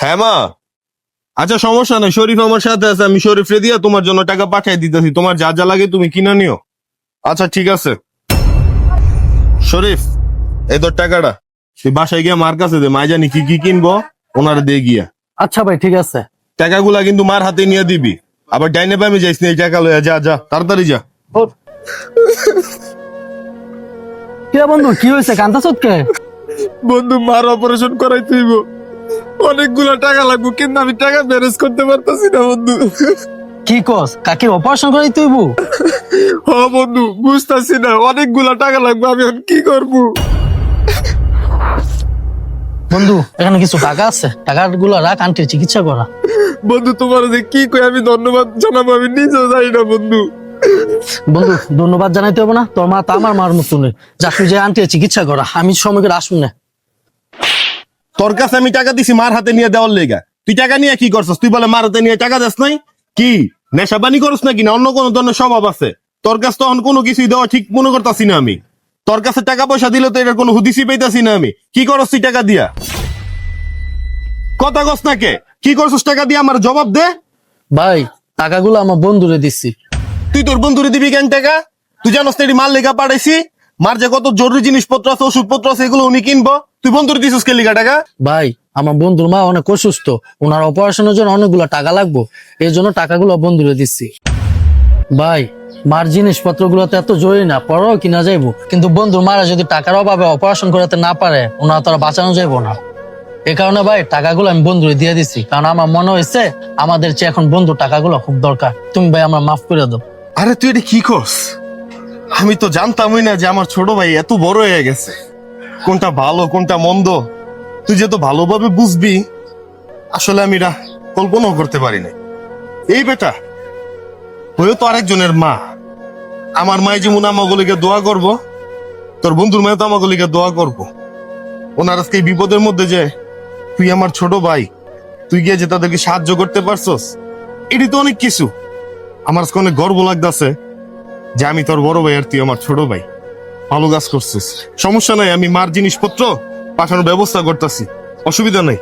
হ্যাঁ মা। আচ্ছা সমস্যা নাই। শরীফ আমার সাথে আছে আমি শরীফ রে দিয়া তোমার জন্য টাকা পাঠাই দিতেছি। তোমার যা যা লাগে তুমি কিনে নিও। আচ্ছা ঠিক আছে। শরীফ এই তোর টাকাটা। তুই বাসায় গিয়ে মার কাছে দে মাই জানি কি কি কিনবো ওনারে দিয়ে গিয়া। আচ্ছা ভাই ঠিক আছে। টাকাগুলা কিন্তু মার হাতে নিয়ে দিবি। আবার ডাইনে পামে যাইস না এই টাকা লইয়া যা যা তাড়াতাড়ি যা। কে বন্ধু কি হয়েছে? কান্তা কে বন্ধু মার অপারেশন করাই তুইব অনেকগুলো টাকা লাগবে কিন্তু আমি টাকা ম্যানেজ করতে পারতাছি না বন্ধু। কি কস? কাকে অপারেশন করাই তুইব হ বন্ধু বুঝতাছি না অনেকগুলো টাকা লাগবে আমি এখন কি করব? বন্ধু এখানে কিছু টাকা আছে। টাকাগুলো রাখ আন্টির চিকিৎসা করা। বন্ধু তোমার যে কি কই আমি ধন্যবাদ জানাব আমি নিজেও জানি না বন্ধু। বন্ধু ধন্যবাদ জানাইতে হবে না। তোর মা তো আমার মার মতন যা তুই যে আন্টির চিকিৎসা করা আমি সময় করে আসুন না। তোর কাছে আমি টাকা দিছি মার হাতে নিয়ে দেওয়ার লেগা। তুই টাকা নিয়ে কি করছিস? তুই বলে মার হাতে নিয়ে টাকা দেস নাই? কি? নেশা পানি করস নাকি না? অন্য কোনো ধরনের স্বভাব আছে। তোর কাছে তখন কোনো কিছুই দেওয়া ঠিক মনে করতাছি না আমি। তোর কাছে টাকা পয়সা দিলে তো এটার কোনো হুদিসই পাইতাছি না আমি। কি করস তুই টাকা দিয়া? কথা কস না কে? কি করছস টাকা দিয়ে? আমার জবাব দে। ভাই টাকাগুলো আমার বন্ধুরে দিচ্ছি তুই তোর বন্ধুরে দিবি কেন টাকা? তুই জানোস না এটি মাল লেখা পাঠাইছি? মার যে কত জরুরি জিনিসপত্র আছে ওষুধপত্র আছে এগুলো উনি কিনবো। তুই বন্ধুর দিছিস কে লিগা টাকা? ভাই আমার বন্ধুর মা অনেক অসুস্থ। ওনার অপারেশনের জন্য অনেকগুলো টাকা লাগবে। এই জন্য টাকাগুলো বন্ধুরে দিচ্ছি। ভাই মার জিনিসপত্রগুলো তো এত জরুরি না পরেও কিনা যাইবো। কিন্তু বন্ধুর মারা যদি টাকার অভাবে অপারেশন করাতে না পারে ওনার তারা বাঁচানো যাইবো না। এ কারণে ভাই টাকাগুলো আমি বন্ধুরে দিয়ে দিচ্ছি। কারণ আমার মনে হয়েছে আমাদের চেয়ে এখন বন্ধু টাকাগুলো খুব দরকার। তুমি ভাই আমার মাফ করে দাও। আরে তুই এটা কি করস? আমি তো জানতামই না যে আমার ছোট ভাই এত বড় হয়ে গেছে। কোনটা ভালো, কোনটা মন্দ? তুই যে তো ভালোভাবে বুঝবি, আসলে আমি এটা কল্পনাও করতে পারি না এই বেটা হয়েও তো আরেকজনের মা। আমার মায়ে যেমন আমাগুলিকে দোয়া করব, তোর বন্ধুর মায়ে তো আমাগুলিকে দোয়া করব। ওনার আজকে এই বিপদের মধ্যে যে তুই আমার ছোট ভাই, তুই গিয়ে যে তাদেরকে সাহায্য করতে পারছস, এটি তো অনেক কিছু। আমার আজকে অনেক গর্ব লাগতেছে। যে আমি তোর বড় ভাই আর তুই আমার ছোট ভাই। ভালো কাজ করছিস। সমস্যা নাই, আমি মার জিনিসপত্র পাঠানোর ব্যবস্থা করতেছি। অসুবিধা নেই।